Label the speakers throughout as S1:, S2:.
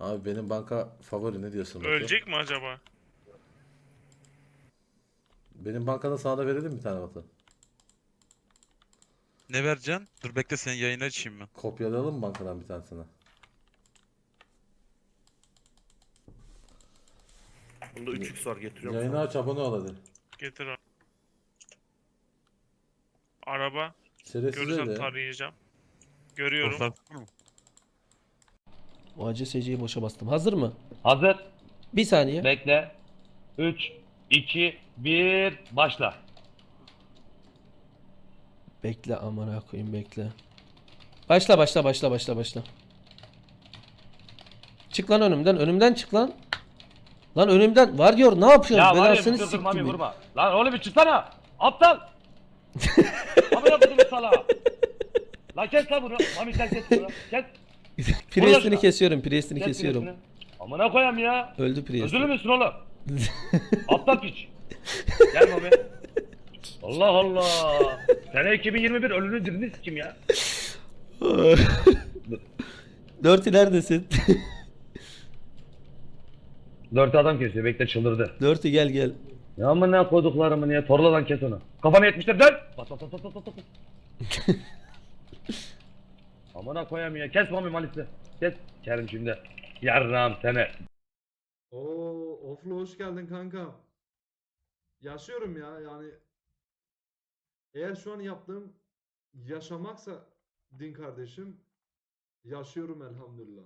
S1: Abi benim banka favori ne diyorsun? Batu?
S2: Ölecek mi acaba?
S1: Benim bankada sana da verelim bir tane Batu.
S3: Ne vereceksin? Dur bekle senin yayını açayım ben.
S1: Kopyalayalım mı bankadan bir tanesini?
S4: Bunda 3x var getiriyorum
S1: Yayını aç abone ol hadi.
S2: Getir abi. Araba.
S1: Şerefsiz
S2: Görürsem
S1: öyle.
S2: tarayacağım. Görüyorum.
S3: Dostlar
S5: seciyi boşa bastım. Hazır mı?
S6: Hazır.
S5: Bir saniye.
S6: Bekle. 3, 2, 1, başla.
S5: Bekle amına koyayım bekle. Başla başla başla başla başla. Çık lan önümden. Önümden çık lan. Lan önümden. Var diyor ne yapıyorsun?
S6: Ya var ya bir dur
S5: beni.
S6: vurma. Lan oğlum bir çıksana. Aptal. Mami yaptın sala. Lan kes lan bunu. Mami sen kes bunu. Kes.
S5: Priest'ini kesiyorum. Priest'ini
S6: kes
S5: kesiyorum.
S6: birisini. Amına koyayım ya.
S5: Öldü Priest.
S6: Özür müsün oğlum? Aptal piç. Gel Mami. Allah Allah. Sene 2021 ölünü dirini kim ya?
S5: Dört neredesin?
S6: Dört adam kesiyor bekle çıldırdı.
S5: Dörtü gel gel.
S6: Ya amına koyduklarımı niye? Torla lan kes onu. Kafana yetmişler dön. Bas bas bas bas bas bas. Amına koyayım ya. Kes mami malisi. Kes. Kerim şimdi. Yarram sene.
S7: Oo, Oflu hoş geldin kanka. Yaşıyorum ya yani. Eğer şu an yaptığım yaşamaksa din kardeşim yaşıyorum elhamdülillah.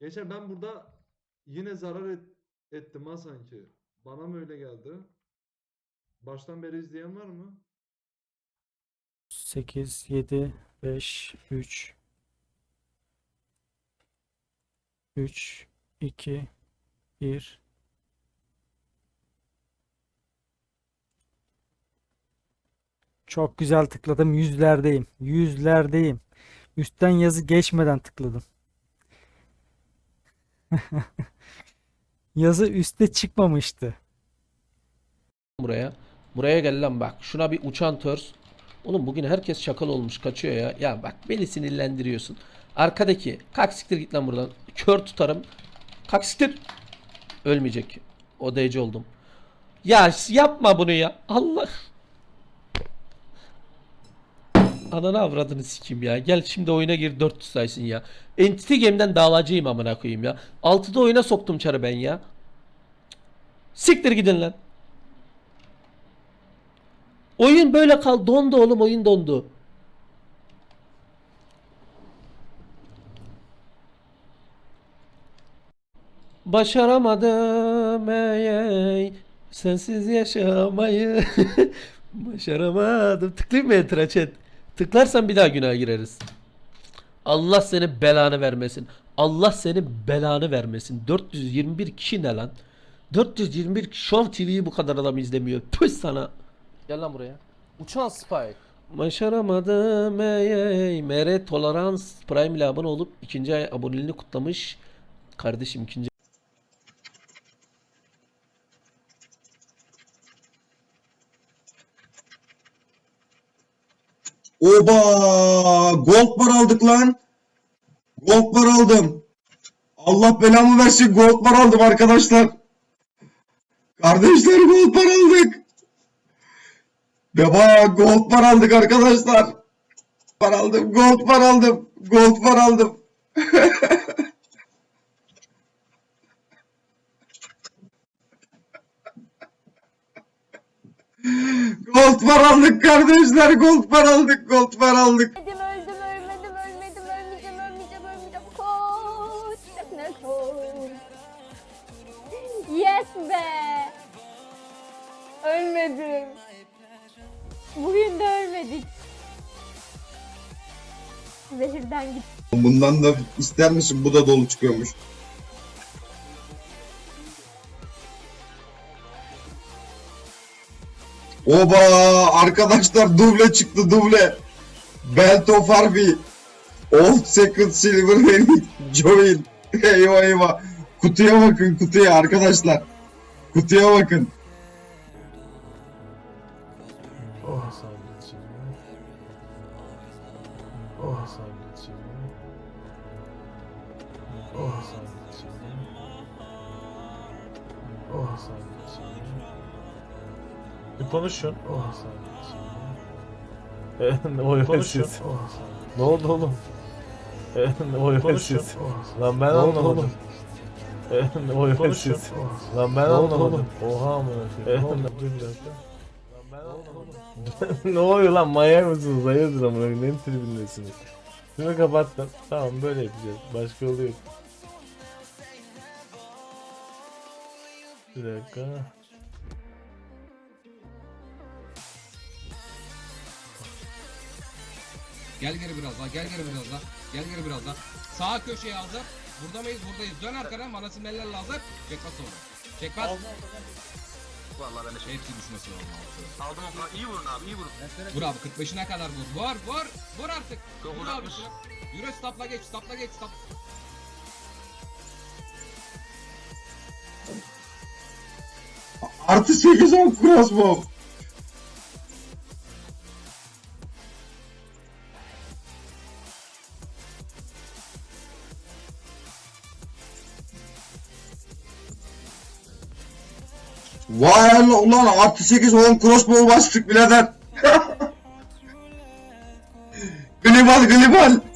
S7: Geçen ben burada yine zarar et- ettim ha sanki. Bana mı öyle geldi? Baştan beri izleyen var mı?
S8: 8, 7, 5, 3, 3, 2, 1. Çok güzel tıkladım. Yüzlerdeyim. Yüzlerdeyim. Üstten yazı geçmeden tıkladım. Yazı üste çıkmamıştı.
S5: buraya. Buraya gel lan bak. Şuna bir uçan törs. Oğlum bugün herkes şakal olmuş kaçıyor ya. Ya bak beni sinirlendiriyorsun. Arkadaki kalk siktir git lan buradan. Kör tutarım. Kalk siktir. Ölmeyecek. O DC oldum. Ya yapma bunu ya. Allah. Ananı avradını sikeyim ya. Gel şimdi oyuna gir 400 saysın ya. Entity Game'den davacıyım amına koyayım ya. 6'da oyuna soktum çarı ben ya. Siktir gidin lan. Oyun böyle kal. Dondu oğlum oyun dondu. Başaramadım ey ey sensiz yaşamayı başaramadım. Tıklayayım mı enter'a chat? Tıklarsan bir daha günaha gireriz. Allah seni belanı vermesin. Allah seni belanı vermesin. 421 kişi ne lan? 421 kişi Show TV'yi bu kadar adam izlemiyor. Püh sana. Gel lan buraya. Uçan Spy. Başaramadım ey ey. MR Tolerans Prime ile abone olup ikinci ay aboneliğini kutlamış. Kardeşim ikinci
S9: Oba! Gold bar aldık lan. Gold bar aldım. Allah belamı versin gold bar aldım arkadaşlar. Kardeşler gold bar aldık. Baba gold bar aldık arkadaşlar. Bar aldım. Gold bar aldım. Gold bar aldım. gold bar aldık kardeşler. Gold bar aldık. Gold bar aldık.
S10: Zehirden git
S9: Bundan da ister misin? Bu da dolu çıkıyormuş. Oba arkadaşlar duble çıktı duble. Belt of Harvey. Old Second Silver Helmet. Join. Eyvah eyvah. Kutuya bakın kutuya arkadaşlar. Kutuya bakın.
S11: Bir konuşun. o konuşun. Ne oldu oğlum? o konuşun. Lan ben anlamadım. o konuşun. Lan ben anlamadım. Oha amına koyayım. Ben anlamadım. ne oluyor lan manyak mısınız? Hayırdır amına koyayım? Ne tribündesiniz? Şunu kapattım. Tamam böyle yapacağız. Başka yolu yok. Bir dakika.
S12: Gel geri biraz daha, gel geri biraz daha. Gel geri biraz daha. Sağ köşeye hazır. Burada mıyız? Buradayız. Dön arkadan. Bana sinyallerle hazır. Çek bas sonra. Çek bas.
S4: Vallahi ben de şey
S12: Hepsi düşmesi lazım
S4: aldım o İyi vurun abi iyi vurun.
S12: Vur abi 45'ine kadar vur. Vur vur. Vur artık. Vur abi. Yürü stopla geç. Stopla geç. Stop.
S9: Artı 8 10 crossbow. Vay Allah ulan artı 8 10 crossbow bastık birader. global global.